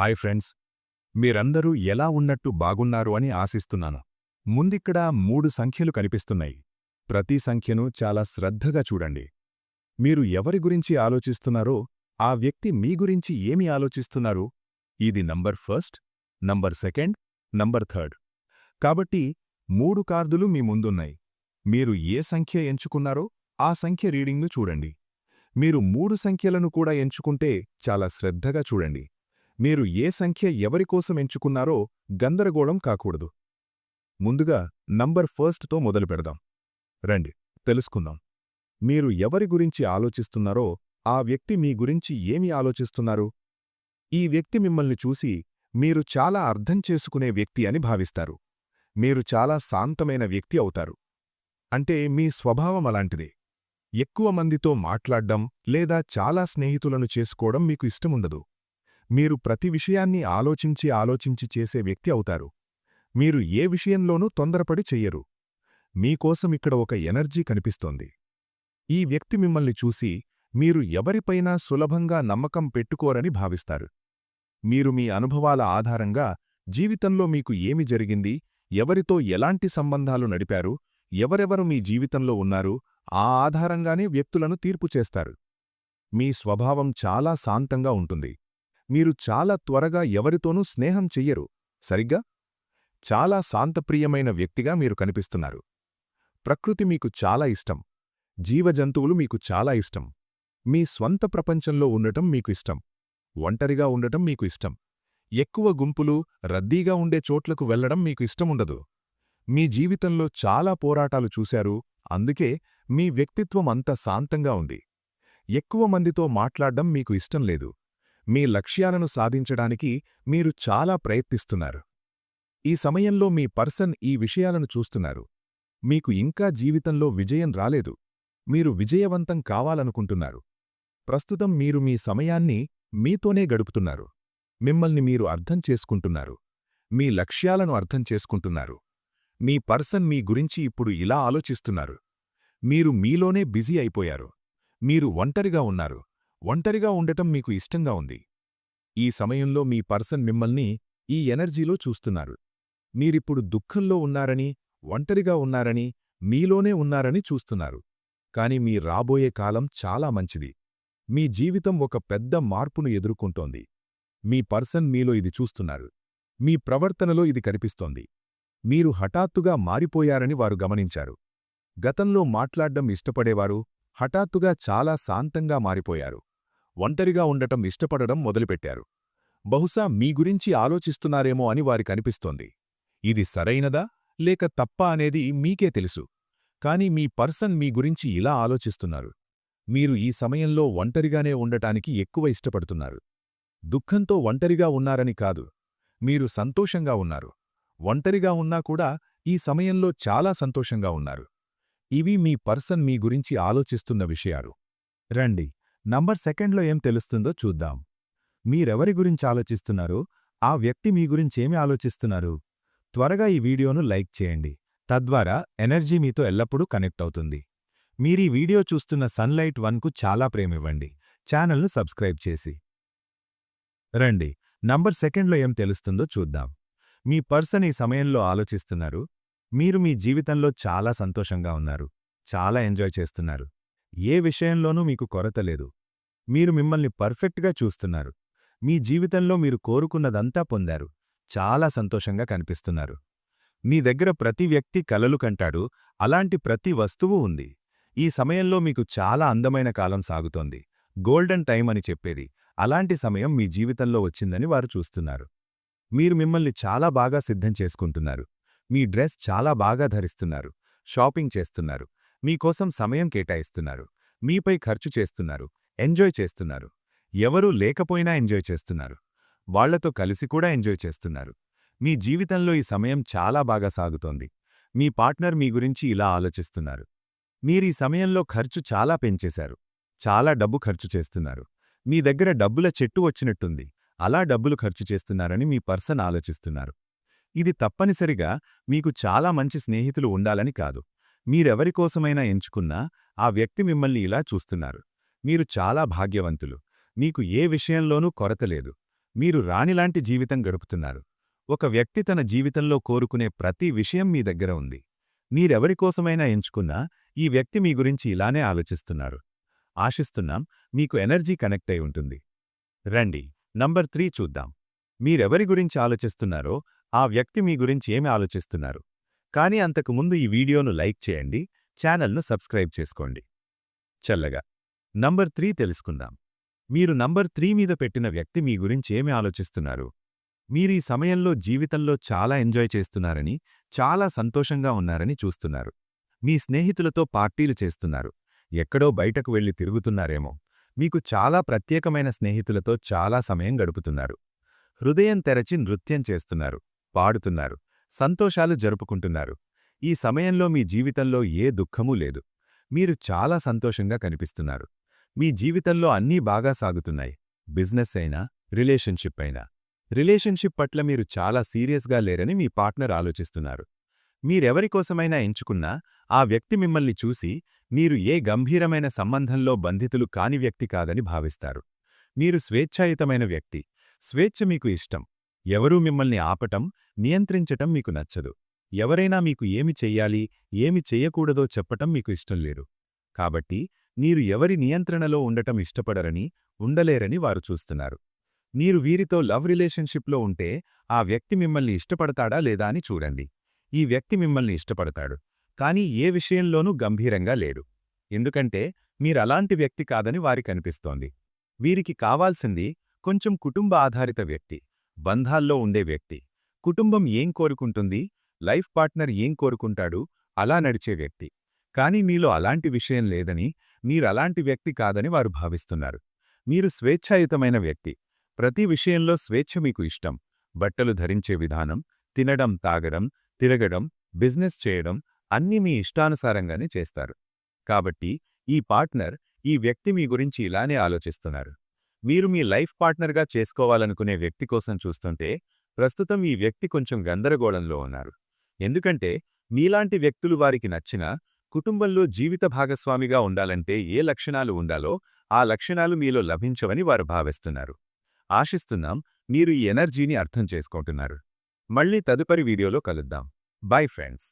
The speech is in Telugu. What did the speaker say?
Hi friends. మీరందరూ ఎలా ఉన్నట్టు బాగున్నారు అని ఆశిస్తున్నాను. ముందిక్కడ మూడు సంఖ్యలు కనిపిస్తున్నాయి. ప్రతి సంఖ్యను చాలా శ్రద్ధగా చూడండి. మీరు ఎవరి గురించి ఆలోచిస్తున్నారో ఆ వ్యక్తి మీ గురించి ఏమి ఆలోచిస్తున్నారు? ఇది number first number second number third. కాబట్టి మూడు కార్డులు మీ ముందున్నాయి. మీరు ఏ సంఖ్య ఎంచుకున్నారో ఆ సంఖ్య రీడింగ్ను చూడండి. మీరు మూడు సంఖ్యలను కూడా ఎంచుకుంటే చాలా శ్రద్ధగా చూడండి. మీరు ఏ సంఖ్య ఎవరికోసం ఎంచుకున్నారో గందరగోళం కాకూడదు. ముందుగా నంబర్ ఫస్ట్తో మొదలు పెడదాం. రండి తెలుసుకుందాం. మీరు ఎవరి గురించి ఆలోచిస్తున్నారో ఆ వ్యక్తి మీ గురించి ఏమి ఆలోచిస్తున్నారు? ఈ వ్యక్తి మిమ్మల్ని చూసి మీరు చాలా అర్థం చేసుకునే వ్యక్తి అని భావిస్తారు. మీరు చాలా శాంతమైన వ్యక్తి అవుతారు. అంటే మీ స్వభావం అలాంటిదే. ఎక్కువ మందితో మాట్లాడ్డం లేదా చాలా స్నేహితులను చేసుకోవడం మీకు ఇష్టముండదు. మీరు ప్రతి విషయాన్ని ఆలోచించి ఆలోచించి చేసే వ్యక్తి అవుతారు. మీరు ఏ విషయంలోనూ తొందరపడి చెయ్యరు. మీకోసం ఇక్కడ ఒక ఎనర్జీ కనిపిస్తోంది. ఈ వ్యక్తి మిమ్మల్ని చూసి మీరు ఎవరిపైనా సులభంగా నమ్మకం పెట్టుకోరని భావిస్తారు. మీరు మీ అనుభవాల ఆధారంగా జీవితంలో మీకు ఏమి జరిగింది ఎవరితో ఎలాంటి సంబంధాలు నడిపారు ఎవరెవరు మీ జీవితంలో ఉన్నారు ఆ ఆధారంగానే వ్యక్తులను తీర్పు చేస్తారు. మీ స్వభావం చాలా శాంతంగా ఉంటుంది. మీరు చాలా త్వరగా ఎవరితోనూ స్నేహం చెయ్యరు సరిగ్గా? చాలా శాంతప్రియమైన వ్యక్తిగా మీరు కనిపిస్తున్నారు. ప్రకృతి మీకు చాలా ఇష్టం. జీవజంతువులు మీకు చాలా ఇష్టం. మీ స్వంత ప్రపంచంలో ఉండటం మీకు ఇష్టం. ఒంటరిగా ఉండటం మీకు ఇష్టం. ఎక్కువ గుంపులు రద్దీగా ఉండే చోట్లకు వెళ్ళడం మీకు ఇష్టముండదు మీ జీవితంలో చాలా పోరాటాలు చూశారు అందుకే మీ వ్యక్తిత్వం అంత శాంతంగా ఉంది. ఎక్కువ మందితో మాట్లాడడం మీకు ఇష్టం లేదు. మీ లక్ష్యాలను సాధించడానికి మీరు చాలా ప్రయత్నిస్తున్నారు. ఈ సమయంలో మీ పర్సన్ ఈ విషయాలను చూస్తున్నారు. మీకు ఇంకా జీవితంలో విజయం రాలేదు. మీరు విజయవంతం కావాలనుకుంటున్నారు. ప్రస్తుతం మీరు మీ సమయాన్ని మీతోనే గడుపుతున్నారు. మిమ్మల్ని మీరు అర్థం చేసుకుంటున్నారు. మీ లక్ష్యాలను అర్థం చేసుకుంటున్నారు. మీ పర్సన్ మీ గురించి ఇప్పుడు ఇలా ఆలోచిస్తున్నారు. మీరు మీలోనే బిజీ అయిపోయారు. మీరు ఒంటరిగా ఉన్నారు. ఒంటరిగా ఉండటం మీకు ఇష్టంగా ఉంది. ఈ సమయంలో మీ పర్సన్ మిమ్మల్ని ఈ ఎనర్జీలో చూస్తున్నారు. మీరిప్పుడు దుఃఖంలో ఉన్నారని ఒంటరిగా ఉన్నారని మీలోనే ఉన్నారని చూస్తున్నారు. కాని మీ రాబోయే కాలం చాలా మంచిది. మీ జీవితం ఒక పెద్ద మార్పును ఎదుర్కొంటోంది. మీ పర్సన్ మీలో ఇది చూస్తున్నారు. మీ ప్రవర్తనలో ఇది కనిపిస్తోంది. మీరు హఠాత్తుగా మారిపోయారని వారు గమనించారు. గతంలో మాట్లాడ్డం ఇష్టపడేవారు హఠాత్తుగా చాలా శాంతంగా మారిపోయారు. ఒంటరిగా ఉండటం ఇష్టపడడం మొదలుపెట్టారు. బహుశా మీ గురించి ఆలోచిస్తున్నారేమో అని వారికనిపిస్తోంది ఇది సరైనదా లేక తప్ప అనేది మీకే తెలుసు. కాని మీ పర్సన్ మీ గురించి ఇలా ఆలోచిస్తున్నారు. మీరు ఈ సమయంలో ఒంటరిగానే ఉండటానికి ఎక్కువ ఇష్టపడుతున్నారు. దుఃఖంతో ఒంటరిగా ఉన్నారని కాదు. మీరు సంతోషంగా ఉన్నారు. ఒంటరిగా ఉన్నా కూడా ఈ సమయంలో చాలా సంతోషంగా ఉన్నారు. ఇవి మీ పర్సన్ మీ గురించి ఆలోచిస్తున్న విషయాలు. రండి. నంబర్ సెకండ్లో ఏం తెలుస్తుందో చూద్దాం. మీరెవరి గురించి ఆలోచిస్తున్నారో ఆ వ్యక్తి మీ గురించేమి ఆలోచిస్తున్నారు? త్వరగా ఈ వీడియోను లైక్ చేయండి. తద్వారా ఎనర్జీ మీతో ఎల్లప్పుడూ కనెక్ట్ అవుతుంది. మీరీ వీడియో చూస్తున్న సన్లైట్ వన్కు చాలా ప్రేమివ్వండి. ఛానల్ను సబ్స్క్రైబ్ చేసి. రండి. నంబర్ సెకండ్లో ఏం తెలుస్తుందో చూద్దాం. మీ పర్సన్ ఈ సమయంలో ఆలోచిస్తున్నారు. మీరు మీ జీవితంలో చాలా సంతోషంగా ఉన్నారు. చాలా ఎంజాయ్ చేస్తున్నారు. ఏ విషయంలోనూ మీకు కొరత లేదు. మీరు మిమ్మల్ని పర్ఫెక్ట్గా చూస్తున్నారు. మీ జీవితంలో మీరు కోరుకున్నదంతా పొందారు. చాలా సంతోషంగా కనిపిస్తున్నారు. మీ దగ్గర ప్రతి వ్యక్తి కలలు కంటాడు. అలాంటి ప్రతి వస్తువు ఉంది. ఈ సమయంలో మీకు చాలా అందమైన కాలం సాగుతోంది. గోల్డెన్ టైం అని చెప్పేది. అలాంటి సమయం మీ జీవితంలో వచ్చిందని వారు చూస్తున్నారు. మీరు మిమ్మల్ని చాలా బాగా సిద్ధం చేసుకుంటున్నారు. మీ డ్రెస్ చాలా బాగా ధరిస్తున్నారు. షాపింగ్ చేస్తున్నారు. మీకోసం సమయం కేటాయిస్తున్నారు. మీపై ఖర్చు చేస్తున్నారు. ఎంజాయ్ చేస్తున్నారు. ఎవరూ లేకపోయినా ఎంజాయ్ చేస్తున్నారు. వాళ్ళతో కలిసి కూడా ఎంజాయ్ చేస్తున్నారు. మీ జీవితంలో ఈ సమయం చాలా బాగా సాగుతోంది. మీ పార్ట్నర్ మీ గురించి ఇలా ఆలోచిస్తున్నారు. మీరీ సమయంలో ఖర్చు చాలా పెంచేశారు. చాలా డబ్బు ఖర్చు చేస్తున్నారు. మీ దగ్గర డబ్బుల చెట్టు వచ్చినట్టుంది. అలా డబ్బులు ఖర్చు చేస్తున్నారని మీ పర్సన్ ఆలోచిస్తున్నారు. ఇది తప్పనిసరిగా మీకు చాలా మంచి స్నేహితులు ఉండాలని కాదు. మీరెవరికోసమైనా ఎంచుకున్నా ఆ వ్యక్తి మిమ్మల్ని ఇలా చూస్తున్నారు. మీరు చాలా భాగ్యవంతులు. మీకు ఏ విషయంలోనూ కొరత లేదు. మీరు రాణిలాంటి జీవితం గడుపుతున్నారు. ఒక వ్యక్తి తన జీవితంలో కోరుకునే ప్రతి విషయం మీ దగ్గర ఉంది. మీరెవరికోసమైనా ఎంచుకున్నా ఈ వ్యక్తి మీ గురించి ఇలానే ఆలోచిస్తున్నారు. ఆశిస్తున్నాం మీకు ఎనర్జీ కనెక్ట్ అయి ఉంటుంది. రండి నంబర్ త్రీ చూద్దాం. మీరెవరి గురించి ఆలోచిస్తున్నారో ఆ వ్యక్తి మీ గురించి ఏమి ఆలోచిస్తున్నారు? కానీ అంతకు ముందు ఈ వీడియోను లైక్ చేయండి ఛానల్ను సబ్స్క్రైబ్ చేసుకోండి. చల్లగా. నంబర్ త్రీ తెలుసుకుందాం. మీరు నంబర్ త్రీ మీద పెట్టిన వ్యక్తి మీ గురించి ఏమి ఆలోచిస్తున్నారు? మీరీ సమయంలో జీవితంలో చాలా ఎంజాయ్ చేస్తున్నారని చాలా సంతోషంగా ఉన్నారని చూస్తున్నారు. మీ స్నేహితులతో పార్టీలు చేస్తున్నారు. ఎక్కడో బయటకు వెళ్ళి తిరుగుతున్నారేమో. మీకు చాలా ప్రత్యేకమైన స్నేహితులతో చాలా సమయం గడుపుతున్నారు. హృదయం తెరచి నృత్యం చేస్తున్నారు పాడుతున్నారు. సంతోషాలు జరుపుకుంటున్నారు. ఈ సమయంలో మీ జీవితంలో ఏ దుఃఖమూ లేదు. మీరు చాలా సంతోషంగా కనిపిస్తున్నారు. మీ జీవితంలో అన్నీ బాగా సాగుతున్నాయి. బిజినెస్ అయినా రిలేషన్షిప్ అయినా. రిలేషన్షిప్ పట్ల మీరు చాలా సీరియస్గా లేరని మీ పార్ట్నర్ ఆలోచిస్తున్నారు. మీరెవరికోసమైనా ఎంచుకున్నా ఆ వ్యక్తి మిమ్మల్ని చూసి మీరు ఏ గంభీరమైన సంబంధంలో బంధితులు కాని వ్యక్తి కాదని భావిస్తారు. మీరు స్వేచ్ఛాయుతమైన వ్యక్తి. స్వేచ్ఛ మీకు ఇష్టం. ఎవరూ మిమ్మల్ని ఆపటం నియంత్రించటం మీకు నచ్చదు. ఎవరైనా మీకు ఏమి చెయ్యాలి ఏమి చెయ్యకూడదో చెప్పటం మీకు ఇష్టం లేరు కాబట్టి మీరు ఎవరి నియంత్రణలో ఉండటం ఇష్టపడరని ఉండలేరని వారు చూస్తున్నారు. మీరు వీరితో లవ్ రిలేషన్షిప్లో ఉంటే ఆ వ్యక్తి మిమ్మల్ని ఇష్టపడతాడా లేదా అని చూడండి. ఈ వ్యక్తి మిమ్మల్ని ఇష్టపడతాడు. కానీ ఏ విషయంలోనూ గంభీరంగా లేడు. ఎందుకంటే మీరలాంటి వ్యక్తి కాదని వారికనిపిస్తోంది వీరికి కావాల్సింది కొంచెం కుటుంబ ఆధారిత వ్యక్తి. బంధాల్లో ఉండే వ్యక్తి. కుటుంబం ఏం కోరుకుంటుంది? లైఫ్ పార్ట్నర్ ఏం కోరుకుంటాడు? అలా నడిచే వ్యక్తి. కానీ మీలో అలాంటి విషయం లేదని మీరలాంటి వ్యక్తి కాదని వారు భావిస్తున్నారు. మీరు స్వేచ్ఛాయుతమైన వ్యక్తి. ప్రతి విషయంలో స్వేచ్ఛ మీకు ఇష్టం. బట్టలు ధరించే విధానం తినడం తాగడం తిరగడం బిజినెస్ చేయడం అన్నీ మీ ఇష్టానుసారంగానే చేస్తారు. కాబట్టి ఈ పార్ట్నర్ ఈ వ్యక్తి మీ గురించి ఇలానే ఆలోచిస్తున్నారు. మీరు మీ లైఫ్ పార్ట్నర్గా చేసుకోవాలనుకునే వ్యక్తి కోసం చూస్తుంటే ప్రస్తుతం ఈ వ్యక్తి కొంచెం గందరగోళంలో ఉన్నారు. ఎందుకంటే మీలాంటి వ్యక్తులు వారికి నచ్చిన కుటుంబంలో జీవిత భాగస్వామిగా ఉండాలంటే ఏ లక్షణాలు ఉండాలో ఆ లక్షణాలు మీలో లభించవని వారు భావిస్తున్నారు. ఆశిస్తున్నాం మీరు ఈ ఎనర్జీని అర్థం చేసుకుంటున్నారు. మళ్ళీ తదుపరి వీడియోలో కలుద్దాం. Bye friends.